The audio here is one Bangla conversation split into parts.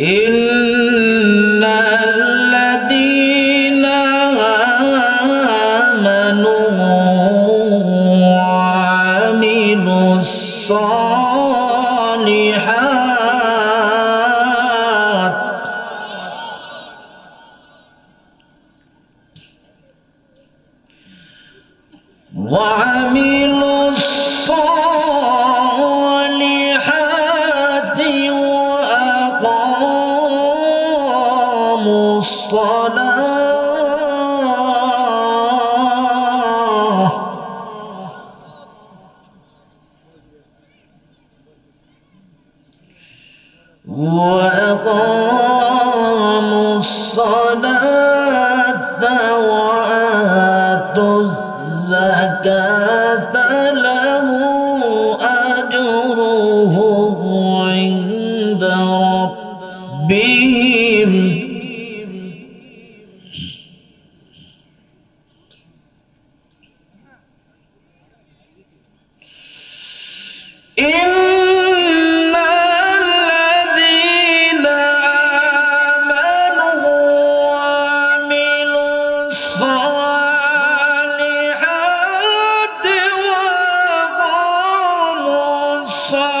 إن وأقام Sir.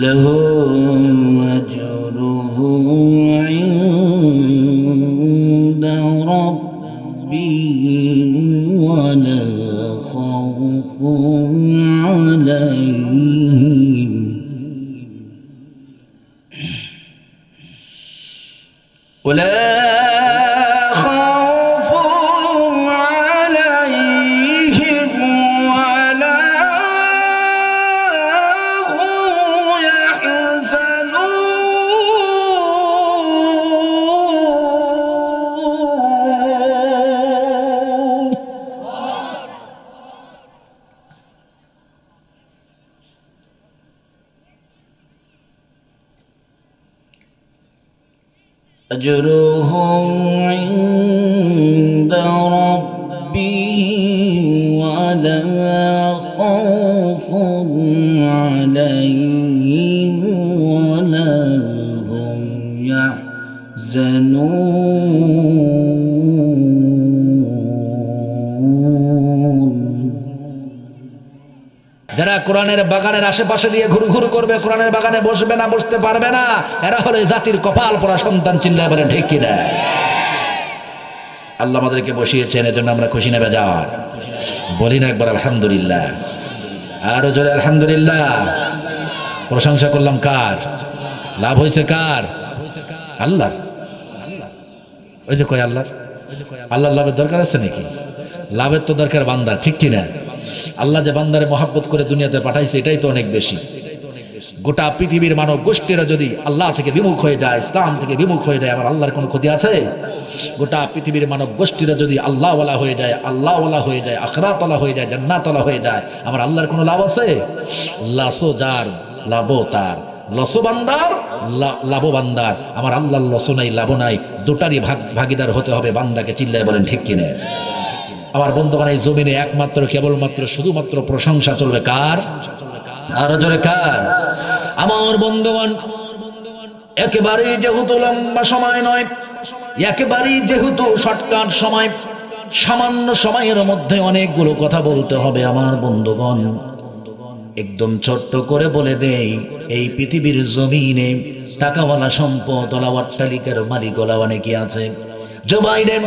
له أجرهم عند যারা কোরআনের বাগানের আশেপাশে দিয়ে ঘুরু ঘুরু করবে, কোরআনের বাগানে বসবে না, বসতে পারবে না, এরা হলে জাতির কপাল, পড়া সন্তান চিল্লায় বলে ঠিক কিনা আল্লাহ আমাদেরকে বসিয়েছেন, এজন্য আমরা খুশি নেবে যাওয়ার বলি না একবার, আলহামদুলিল্লাহ। আরও জোরে, আলহামদুলিল্লাহ। প্রশংসা করলাম কার? লাভ হয়েছে কার? আল্লাহর। ওই যে কয় আল্লাহর? আল্লাহর লাভের দরকার আছে নাকি? লাভের তো দরকার বান্দার, ঠিক কিনা আল্লাহ যে বান্দারে মহাব্বত করে দুনিয়াতে পাঠাইছে, এটাই তো অনেক বেশি। গোটা পৃথিবীর মানব গোষ্ঠীরা যদি আল্লাহ থেকে বিমুখ হয়ে যায়, ইসলাম থেকে বিমুখ হয়ে যায়, আমার আল্লাহর কোনো ক্ষতি আছে? গোটা পৃথিবীর মানব গোষ্ঠীরা যদি আল্লাহওয়ালা হয়ে যায়, আল্লাহওয়ালা হয়ে যায়, আখরাতওয়ালা হয়ে যায়, জান্নাতওয়ালা হয়ে যায়, আমার আল্লাহর কোনো লাভ আছে? লাসো যার লাভো তার। লসো বান্দার, লা- লাভো বান্দার। আমার আল্লাহর লসো নাই লাভ নাই। দুটারই ভাগ, ভাগিদার হতে হবে, বান্দাকে চিল্লায় বলেন, ঠিক কিনে? আমার বন্ধুগণ, এই জমিনে একমাত্র, কেবলমাত্র, শুধুমাত্র প্রশংসা চলবে কার? আরও জোরে কার? আমার বন্ধুগণ, একেবারেই যেহেতু লম্বা সময় নয়, একেবারেই যেহেতু শর্টকাট সময়, সামান্য সময়ের মধ্যে অনেকগুলো কথা বলতে হবে আমার বন্ধুগণ। একদম ছোট্ট করে বলে দেই, এই পৃথিবীর জমিনে টাকাওয়ালা সম্পদওয়ালা অট্টালিকার মালিকওয়ালা অনেকে আছে? জো বাইডেন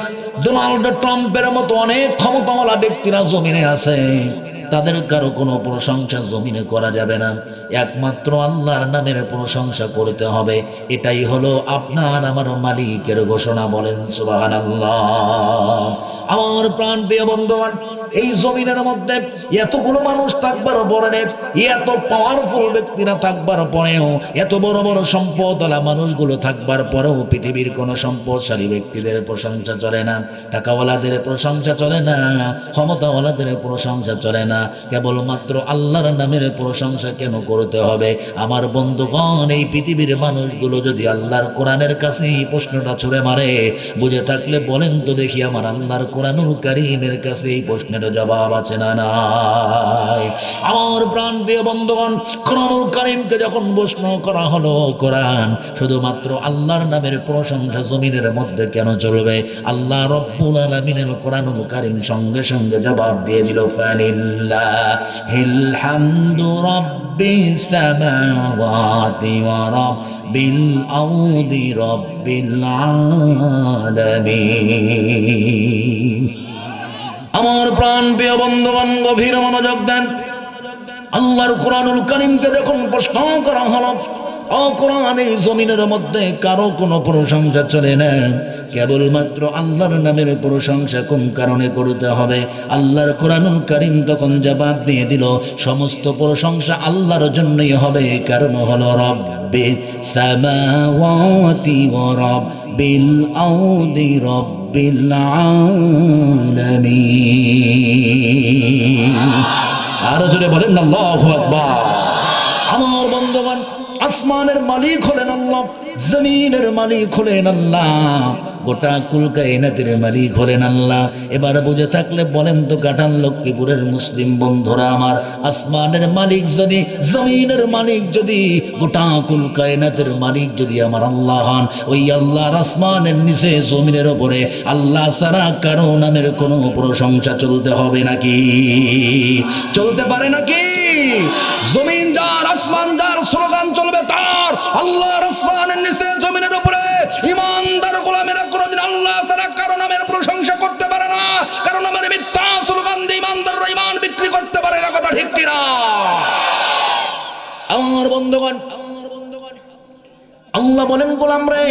ডোনাল্ড ট্রাম্পের মতো অনেক ক্ষমতাওয়ালা ব্যক্তিরা জমিনে আছে। তাদের কারও কোনো প্রশংসা জমিনে করা যাবে না। একমাত্র আল্লাহর নামের প্রশংসা করতে হবে। এটাই হলো আপনার আমার মালিকের ঘোষণা বলেন, সুবহানাল্লাহ। আমার প্রাণ প্রিয় বন্ধুগণ এই জমিনের মধ্যে এতগুলো মানুষ থাকবার পরে, এত পাওয়ারফুল ব্যক্তিরা থাকবার পরেও, এত বড় বড় সম্পদওয়ালা মানুষগুলো থাকবার পরেও পৃথিবীর কোনো সম্পদশালী ব্যক্তিদের প্রশংসা চলে না, টাকাওয়ালাদের প্রশংসা চলে না, ক্ষমতাওয়ালাদের প্রশংসা চলে না। কেবলমাত্র আল্লাহর নামের প্রশংসা কেন করতে হবে? আমার বন্ধুগণ, এই পৃথিবীর মানুষগুলো যদি আল্লাহর কোরআনের কাছে এই প্রশ্নটা ছুড়ে মারে, বুঝে থাকলে বলেন তো দেখি আমার আল্লাহর কোরআনুল কারিমের কাছে এই প্রশ্নের জবাব আছে না নাই? আমার প্রাণ প্রিয় বন্ধুগণ, কোরআনুল কারিমকে যখন প্রশ্ন করা হলো কোরআন, শুধুমাত্র আল্লাহর নামের প্রশংসা জমিনের মধ্যে কেন চলবে? আল্লাহ রব্বুল আলামিনের কোরআনুল কারিম সঙ্গে সঙ্গে জবাব দিয়ে দিল ফালিল্লাহিল হামদু রাব্বিস সামাওয়াতি ওয়া আরদি রাব্বিল আলামিন। আমার প্রাণ প্রিয় বন্ধুগণ, গভীর মনোযোগ দেন। আল্লাহর কোরআনুল করিমকে যখন প্রশ্ন করা হলো এই জমিনের মধ্যে কারও কোনো প্রশংসা চলে না। কেবলমাত্র আল্লাহর নামের প্রশংসা কোন কারণে করতে হবে? আল্লাহর করিম তখন জবাব দিল, সমস্ত প্রশংসা আল্লাহর জন্যই হবে। কারণ হলো রব্বে সামাওয়াতি ওয়া রব্বিল আউদি রব্বিল العالمين আরও জোরে বলেন আল্লাহু আকবার। আসমানের মালিক হলেন আল্লাহ, জমিনের মালিক হলেন আল্লাহ, গোটা কুল কায়নাতের মালিক হলেন আল্লাহ। এবার বুঝে থাকলে বলেন তো কাটান লক্ষ্মীপুরের মুসলিম বন্ধুরা আমার, আসমানের মালিক যদি, জমিনের মালিক যদি, গোটা কুল কায়নাতের মালিক যদি আমার আল্লাহ হন, ওই আল্লাহর আসমানের নিচে জমিনের ওপরে আল্লাহ ছাড়া কারও নামের কোনো প্রশংসা চলতে হবে নাকি? চলতে পারে নাকি? জমিন আমার আল্লাহ বলেন, গোলাম রে,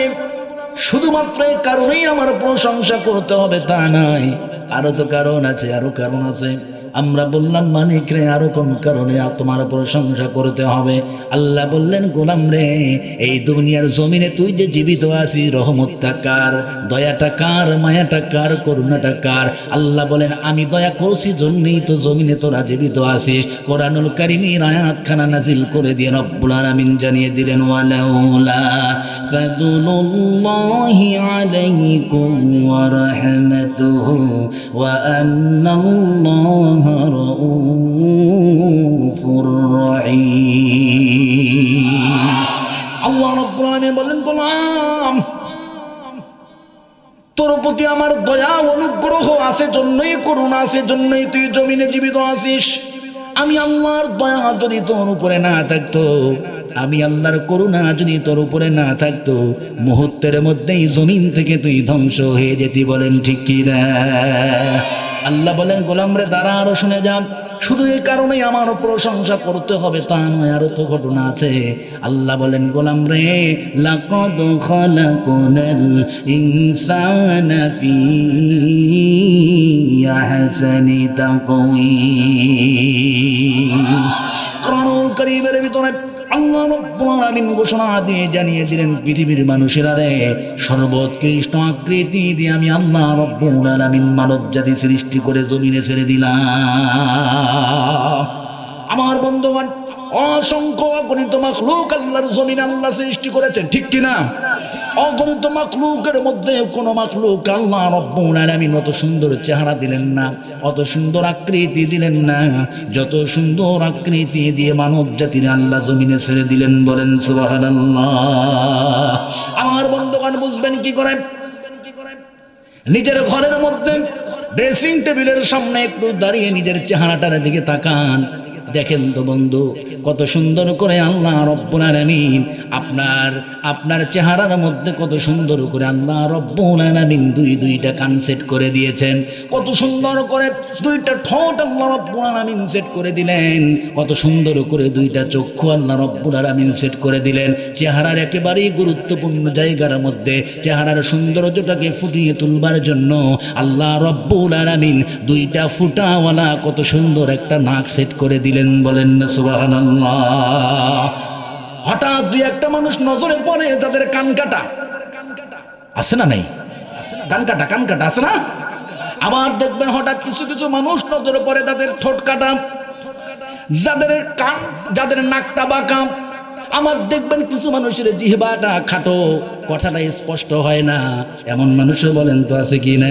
শুধুমাত্র এই কারণেই আমার প্রশংসা করতে হবে, তা নয়। আরও তো কারণ আছে, আরও কারণ আছে। আমরা বললাম মানিক রে, আরও কোন কারণে তোমার প্রশংসা করতে হবে? আল্লাহ বললেন, গোলাম রে, এই দুনিয়ার জমিনে তুই যে জীবিত আছিস রহমতটা কার? দয়াটা কার? মায়াটা কার? করুণাটা কার? আল্লাহ বলেন, আমি দয়া করছি, জন্যই তো জমিনে তোরা জীবিত আছিস। কোরআনুল কারিমের আয়াত খানা নাজিল করে দিয়ে রব্বুল আলামিন জানিয়ে দিলেন, ওয়ালাউলা আলাইকুম ওয়া রাহমাতুহু ওয়া আন্নাল্লাহা রাউফুর রহিম আল্লাহ রব্বুল আলামিন বলেন গোলাম তোর প্রতি আমার দয়া অনুগ্রহ আছে জন্যই করুণা আছে জন্যই তুই জমিনে জীবিত আছিস আমি আল্লাহর দয়া যদি তোর উপরে না থাকতো আমি আল্লাহর করুণা যদি তোর উপরে না থাকতো মুহূর্তের মধ্যেই জমিন থেকে তুই ধ্বংস হয়ে যেতি বলেন ঠিক কি না আল্লাহ বলেন গোলাম রে দাঁড়া আরও শুনে যান। শুধু এই কারণেই আমার প্রশংসা করতে হবে, তা নয়, আরও তো ঘটনা আছে। আল্লাহ বলেন গোলাম রে লাকাদ কারীমের ভিতরে আল্লাহ রাব্বুল ঘোষণা দিয়ে জানিয়ে দিলেন, পৃথিবীর মানুষেরা রে, সর্বোৎকৃষ্ট আকৃতি দিয়ে আমি আল্লাহ রব্বুল মানব জাতি সৃষ্টি করে জমিনে ছেড়ে দিলাম। আমার বন্ধুগণ, অসংখ্য অগণিত মাখলুক আল্লাহর জমিন আল্লাহ সৃষ্টি করেছেন, ঠিক কিনা? অগণিত মাখলুকের মধ্যে কোন মাখলুক আল্লাহ রব্বুল আলামিন অত সুন্দর চেহারা দিলেন না, অত সুন্দর আকৃতি দিলেন না, যত সুন্দর আকৃতি দিয়ে মানব জাতির আল্লাহ জমিনে ছেড়ে দিলেন বলেন সুবহানাল্লাহ। আমার বন্ধুগণ, বুঝবেন কি করে? নিজের ঘরের মধ্যে ড্রেসিং টেবিলের সামনে একটু দাঁড়িয়ে নিজের চেহারাটার দিকে তাকান। দেখেন তো বন্ধু, কত সুন্দর করে আল্লাহ রব্বুল আপনার আপনার চেহারার মধ্যে কত সুন্দর করে আল্লাহ রব্বুল আলামিন দুই, দুইটা কান সেট করে দিয়েছেন। কত সুন্দর করে দুইটা ঠোঁট আল্লাহ রব্বুল আলামিন সেট করে দিলেন। কত সুন্দর করে দুইটা চক্ষু আল্লাহ রব্বুল আলামিন সেট করে দিলেন। চেহারার একেবারেই গুরুত্বপূর্ণ জায়গার মধ্যে, চেহারার সৌন্দর্যটাকে ফুটিয়ে তুলবার জন্য আল্লাহ রব্বুল আলামিন দুইটা ফুটাওয়ালা কত সুন্দর একটা নাক সেট করে দিলেন। বলেন না, সুবহানাল্লাহ। হঠাৎ দুই একটা মানুষ নজরে পড়ে যাদের কান কাটা। আছে না নাই? কান কাটা কান কাটা, আছে না? আবার দেখবেন হঠাৎ কিছু কিছু মানুষ নজরে পড়ে তাদের ঠোঁট কাটা, যাদের কান, যাদের নাকটা বাঁকা। আমার দেখবেন কিছু মানুষের জিহবাটা খাটো, কথাটা স্পষ্ট হয় না। এমন মানুষও বলেন তো আছে কি না?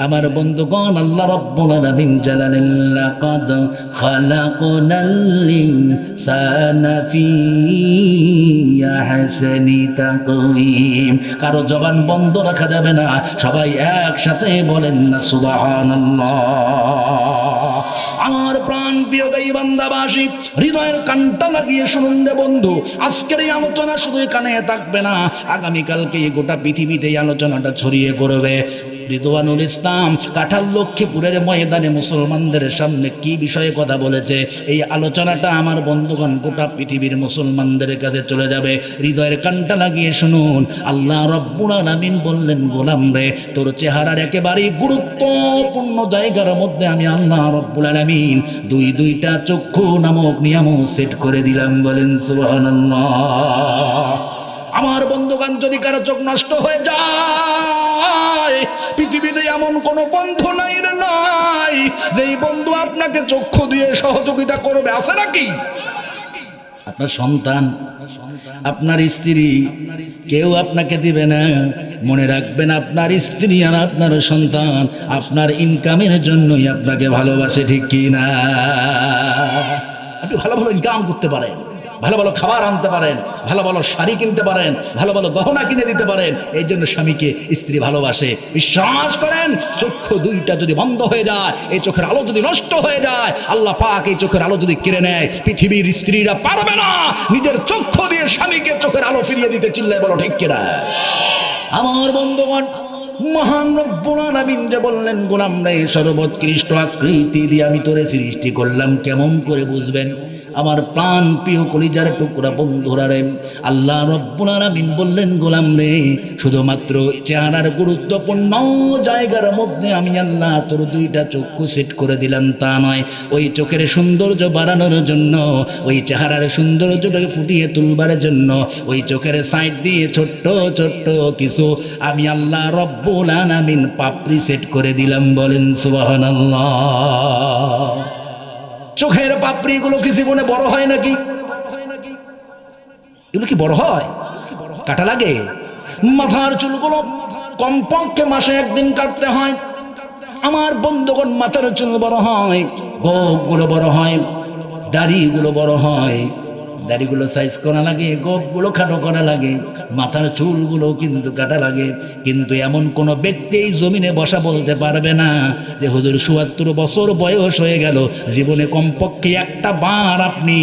আমার বন্ধুগণ, আল্লাহ রব্বুল আলামিন জালালেন, লাকাদ খালাকনাল ইনসানা ফি আহসানি তাকওয়িম। কারও জবান বন্ধ রাখা যাবে না। সবাই একসাথে বলেন না, সুবহানাল্লাহ। আমার প্রাণ প্রিয় গাই বান্দাবাসী হৃদয়ের কানটা লাগিয়ে শুনুন রে বন্ধু। আজকের এই আলোচনা শুধু কানে থাকবে না, আগামীকালকে গোটা পৃথিবীতে এই আলোচনাটা ছড়িয়ে পড়বে। রিদওয়ানুল ইসলাম, কাঠাল লক্ষ্মীপুরের ময়দানে মুসলমানদের সামনে কি বিষয়ে কথা বলেছে, এই আলোচনাটা আমার বন্ধুগণ গোটা পৃথিবীর মুসলমানদের কাছে চলে যাবে। হৃদয়ের কানটা লাগিয়ে শুনুন, আল্লাহ রব্বুল আলামিন বললেন, গোলাম রে, তোর চেহারার একেবারেই গুরুত্বপূর্ণ জায়গার মধ্যে আমি আল্লাহ রব্বুল আলামিন দুই দুইটা চক্ষু নামক নিয়ম সেট করে দিলাম, বলেন সুবহানাল্লাহ। আমার বন্ধুগান যদি কারও চোখ নষ্ট হয়ে যায়, পৃথিবীতে এমন কোন বন্ধু নাই রে নাই, যেই বন্ধু আপনাকে চক্ষু দিয়ে সহযোগিতা করবে, আছে নাকি? আপনার সন্তান, আপনার স্ত্রী, কেউ আপনাকে দিবে না। মনে রাখবেন, আপনার স্ত্রী আর আপনার সন্তান আপনার ইনকামের জন্যই আপনাকে ভালোবাসে, ঠিক কিনা আপনি ভালো ভালো ইনকাম করতে পারেন। ভালো ভালো খাবার আনতে পারেন, ভালো ভালো শাড়ি কিনতে পারেন, ভালো ভালো গহনা কিনে দিতে পারেন, এই জন্য স্বামীকে স্ত্রী ভালোবাসে। বিশ্বাস করেন, চক্ষু দুইটা যদি বন্ধ হয়ে যায়, এই চোখের আলো যদি নষ্ট হয়ে যায়, আল্লাহ পাক এই চোখের আলো যদি কেড়ে নেয়, পৃথিবীর স্ত্রীরা পারবে না। নিজের চক্ষু দিয়ে স্বামীকে চোখের আলো ফিরিয়ে দিতে চিল্লায় বলো, ঠিক কিনা? আমার বন্ধুগণ, মহান রব্বুল আলামিন যে বললেন, গোলাম রে সর্বোৎকৃষ্ট আকৃতি দিয়ে আমি তোরে সৃষ্টি করলাম, কেমন করে বুঝবেন? আমার প্রাণ প্রিয় কলিজার টুকরা বন্ধুরা রে আল্লাহ রব্বুল আলামিন বললেন, গোলাম রে, শুধুমাত্র চেহারার গুরুত্বপূর্ণ জায়গার মধ্যে আমি আল্লাহ তোর দুইটা চক্ষু সেট করে দিলাম, তা নয়। ওই চোখের সৌন্দর্য বাড়ানোর জন্য, ওই চেহারার সৌন্দর্যটাকে ফুটিয়ে তুলবার জন্য, ওই চোখের সাইড দিয়ে ছোট্ট ছোট্ট কিছু আমি আল্লাহ রব্বুল আলামিন পাপড়ি সেট করে দিলাম, বলেন সুবহানাল্লাহ। চোখের পাপড়িগুলো কি জীবনে বড় হয় নাকি? এগুলো কি বড় হয়? কাটা লাগে? মাথার চুলগুলো কমপক্ষে মাসে একদিন কাটতে হয়। আমার বন্ধুগণ মাথার চুল বড় হয়, গোপগুলো বড় হয়, দাড়িগুলো বড় হয়। দাড়িগুলো সাইজ করা লাগে, গোপগুলো খাটো করা লাগে, মাথার চুলগুলো কিন্তু কাটা লাগে। কিন্তু এমন কোনো ব্যক্তি এই জমিনে বসা বলতে পারবে না যে, হুজুর চুয়াত্তর বছর বয়স হয়ে গেল, জীবনে কমপক্ষে একটা বার আপনি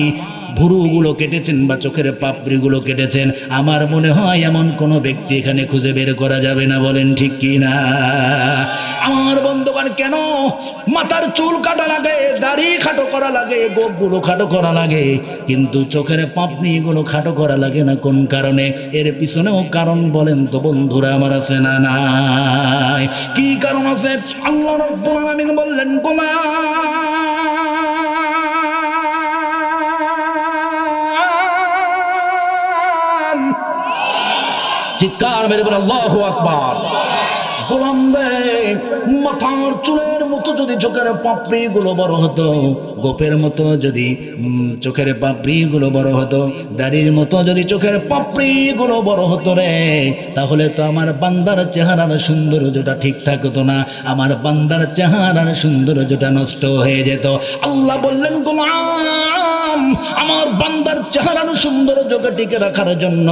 ভুরুগুলো কেটেছেন বা চোখের পাপড়িগুলো কেটেছেন, আমার মনে হয় এমন কোনো ব্যক্তি এখানে খুঁজে বের করা যাবে না, বলেন ঠিক কি না? আমার বন্ধুগণ, কেন? মাথার চুল কাটা লাগে, দাড়ি খাটো করা লাগে, গোপগুলো খাটো করা লাগে, কিন্তু চোখের পাপড়িগুলো খাটো করা লাগে না, কোন কারণে? এর পিছনেও কারণ বলেন তো বন্ধুরা, আমার আছে না নাই? কি কারণ আছে? আল্লাহ রাব্বুল আলামিন বললেন গোলাম চিৎকার মেরে বলে আল্লাহ আকবার। গোলাম রে মাথার চুলের মতো যদি চোখের পাপড়ি গুলো বড় হতো, গোপের মতো যদি চোখের পাপড়ি গুলো বড় হতো, দাড়ির মতো যদি চোখের পাপড়ি গুলো বড় হতো রে, তাহলে তো আমার বান্দার চেহারার সৌন্দর্যটা ঠিক থাকতো না। আমার বান্দার চেহারার সৌন্দর্যটা নষ্ট হয়ে যেত। আল্লাহ বললেন, গোলাম, আমার বান্দার চেহারার সৌন্দর্যকে টিকে রাখার জন্য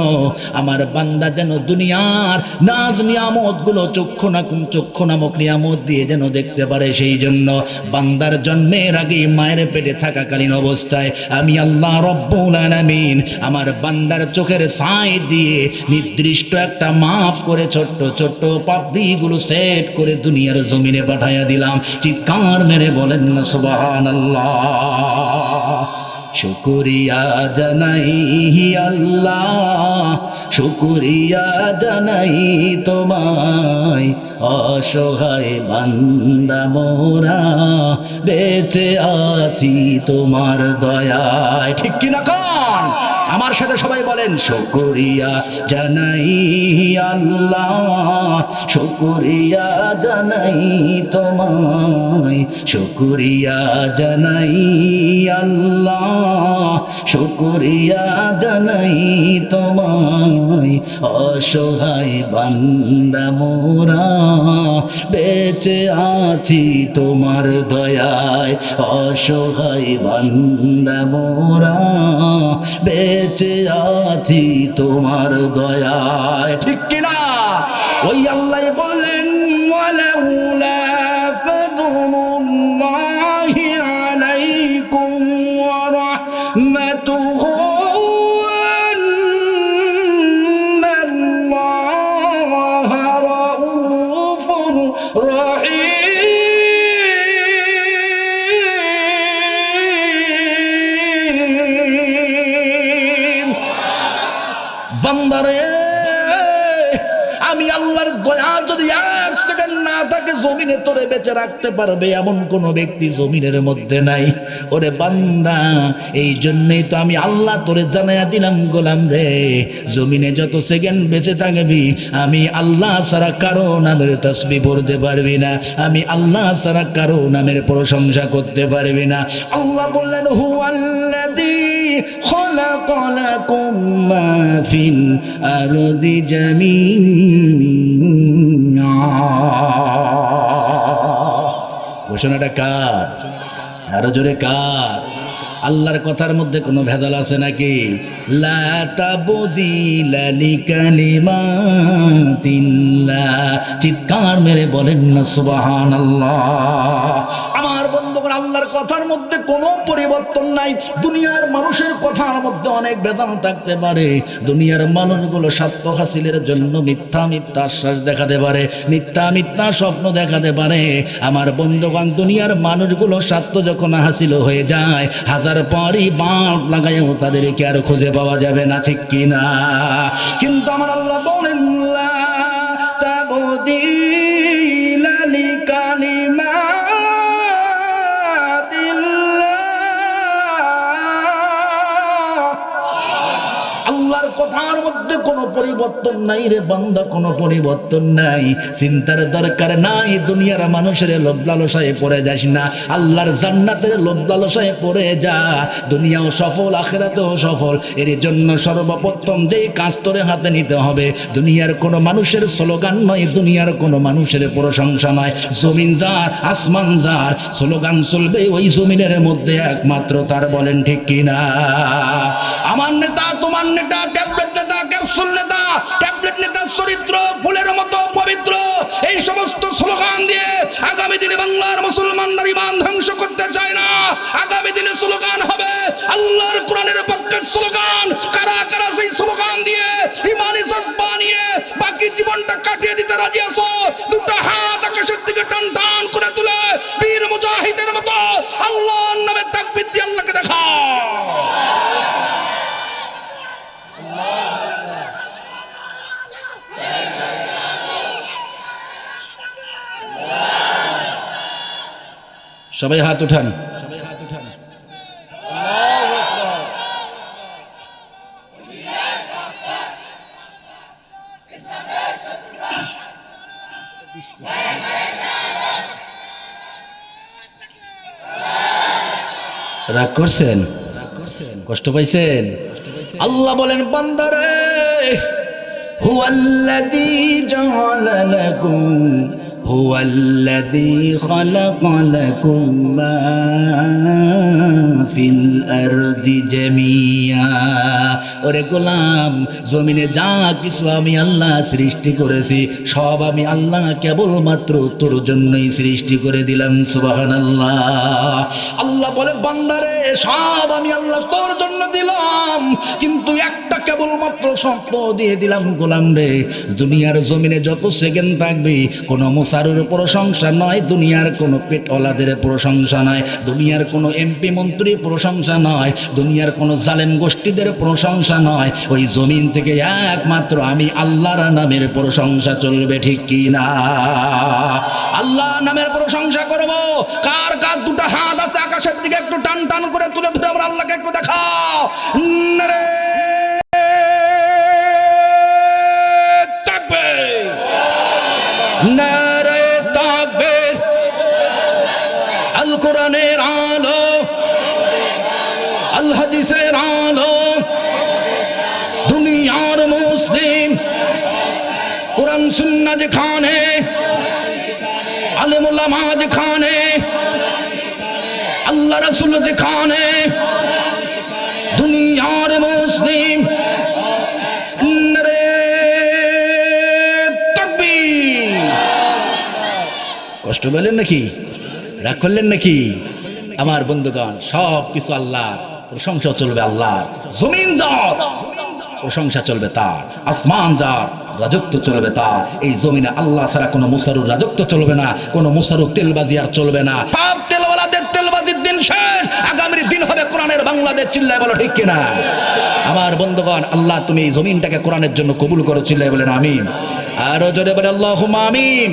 আমার বান্দা যেন দুনিয়ার নাজ নিয়ামতগুলো চক্ষু না চক্ষু নামক নিয়ামত দিয়ে যেন দেখতে পারে সেই জন্য বান্দার জন্মের আগে মায়ের পেটে থাকাকালীন অবস্থায় আমি আল্লাহ রব্বুল আলামিন আমার বান্দার চোখের সাইড দিয়ে নির্দিষ্ট একটা মাপ করে ছোট্ট ছোট্ট পাপড়িগুলো সেট করে দুনিয়ার জমিনে পাঠাইয়া দিলাম। চিৎকার মেরে বলেন না, সুবহানাল্লাহ। শুকুরিয়া জানাই আল্লাহ, শুকুরিয়া জানাই তোমায়। অসহায় বান্দা মোরা, বেঁচে আছি তোমার দয়ায়। ঠিক কিনা কন? আমার সাথে সবাই বলেন, শুকুরিয়া জানাই আল্লাহ, শুকুরিয়া জানাই তোমায়, শুকুরিয়া জানাই আল্লাহ, শুকুরিয়া জানাই তোমায়, অসহায় বান্দা মোরা, বেঁচে আছি তোমার দয়ায়, অসহায় বান্দা মোরা, বেঁচে আছি তোমার দয়ায়। ঠিক কিনা? ওই আল্লাহ বললেন বান্দারে, আমি আল্লাহর দয়া যদি এক সেকেন্ড না থাকে, জমিনে তোরে বেঁচে রাখতে পারবে এমন কোন ব্যক্তি জমিনের মধ্যে নাই। ওরে বান্দা, এই জন্যই তো আমি আল্লাহ তোরে জানাইয়া দিলাম, গোলাম রে। জমিনে যত সেকেন্ড বেঁচে থাকবি, আমি আল্লাহ ছাড়া কারও নামের তসবি পড়তে পারবি না। আমি আল্লাহ ছাড়া কারও নামের প্রশংসা করতে পারবি না। আল্লাহ বললেন হু আল্লাদি خلق لكم ما في الأرض جميعا ঘোষণাটা কার আরো জোরে কার আল্লাহর কথার মধ্যে কোনো ভেজাল আছে নাকি লা তাবদিলা লিকালিমাতিল্লাহ চিৎকার মেরে বলেন না সুবহানাল্লাহ আমার বন্ধুগণ আল্লাহর কথার মধ্যে কোনো পরিবর্তন নাই। দুনিয়ার মানুষের কথার মধ্যে অনেক বেদনা থাকতে পারে। দুনিয়ার মানুষগুলো স্বার্থ হাসিলের জন্য মিথ্যা মিথ্যা আশ্বাস দেখাতে পারে, মিথ্যা মিথ্যা স্বপ্ন দেখাতে পারে। আমার বন্ধুগণ, দুনিয়ার মানুষগুলো স্বার্থ যখন হাসিল হয়ে যায়, হাজার পরই বাঁট লাগাইও তাদেরকে আর খুঁজে পাওয়া যাবে না, ঠিক কিনা? কিন্তু আমার আল্লাহ বলেন, লা কথার মধ্যে কোনো পরিবর্তন নাই রে বান্দা, কোনো পরিবর্তন নাই। চিন্তার দরকার নাই, দুনিয়ার মানুষের লোভ লালসায় পড়ে যাস না। আল্লাহর জান্নাতের লোভ লালসায় পড়ে যা। দুনিয়াও সফল, আখেরাতেও সফল। এর জন্য সর্বপ্রথম যে কাজ তোরে হাতে নিতে হবে, দুনিয়ার কোনো মানুষের স্লোগান নয়, দুনিয়ার কোনো মানুষের প্রশংসা নয়। জমিন যার, আসমান যার, স্লোগান চলবে ওই জমিনের মধ্যে একমাত্র তার বলেন ঠিক কিনা? আমার নেতা, তোমার নেতা ট্যাবলেট নেতা, ক্যাপসুল নেতা, ট্যাবলেট নেতার চরিত্র, ফুলের মতো পবিত্র। এই সমস্ত স্লোগান দিয়ে আগামী দিনে বাংলার মুসলমানরা ইমান ধ্বংস করতে চায় না। আগামী দিনে স্লোগান হবে আল্লাহর কোরআনের পক্ষে স্লোগান। কারা কারা সেই স্লোগান দিয়ে ইমানি জজবা নিয়ে বাকি জীবনটা কাটিয়ে দিতে রাজি আছো? দুটো হাত আকাশের দিকে টান টান করে তুলে বীর মুজাহিদের মতো আল্লাহর নামে তাকবীর দিয়ে আল্লাহকে দেখা সবাই হাত উঠান। রাগ করছেন? কষ্ট পাইছেন? আল্লাহ বলেন বান্দারে হুয়াল্লাযী জাআলা লাকুম هو الذي خلق لكم ما في الأرض جميعا. ওরে গোলাম। জমিনে যা কিছু আমি আল্লাহ সৃষ্টি করেছি, সব আমি আল্লাহ কেবলমাত্র তোর জন্যই সৃষ্টি করে দিলাম, সুবহানাল্লাহ। আল্লাহ আল্লাহ বলে, বান্দারে, সব আমি আল্লাহ তোর জন্য দিলাম, কিন্তু একটা কেবলমাত্র শর্ত দিয়ে দিলাম গোলাম রে, দুনিয়ার জমিনে যত সেকেন্ড থাকবে, কোনো মোসারুর প্রশংসা নয়, দুনিয়ার কোনো পেটওয়ালাদের প্রশংসা নয়, দুনিয়ার কোনো এমপি মন্ত্রী প্রশংসা নয়, দুনিয়ার কোনো জালেম গোষ্ঠীদের প্রশংসা নয়। ওই জমিন থেকে একমাত্র আমি আল্লাহর নামের প্রশংসা চলবে ঠিক কি না? আল্লাহ নামের প্রশংসা করব। কার কার দুটো হাত আছে আকাশের দিকে একটু টান টান করে তুলে ধরে আমরা আল্লাহকে একটু দেখাও। নারে তাকবীর। কোরআন সুন্না যেখানে আলেমুল্লামা যেখানে আল্লাহ রসুল যেখানে দুনিয়ার মুসলিম কষ্ট পেলেন নাকি? রাগ করলেন নাকি? আমার বন্ধুগণ সব কিছু আল্লাহ প্রশংসা চলবে আল্লাহ জমিন যার, প্রশংসা চলবে তার। আসমান যার রাজত্ব চলবে তা। এই জমিনে আল্লাহ ছাড়া কোনো মুসারুর রাজত্ব চলবে না, কোনো মুসারুর তেলবাজি আর চলবে না। পাপ তেলওয়ালাদের তেলবাজির দিন শেষ, আগামীর দিন হবে কোরআনের বাংলাদেশ, চিল্লায় বলো ঠিক কিনা? আমার বন্ধুগণ, আল্লাহ তুমি এই জমিনটাকে কোরআনের জন্য কবুল করো, চিল্লায় বলেন আমিন। আরও জোরে বলে আল্লাহ আমিন।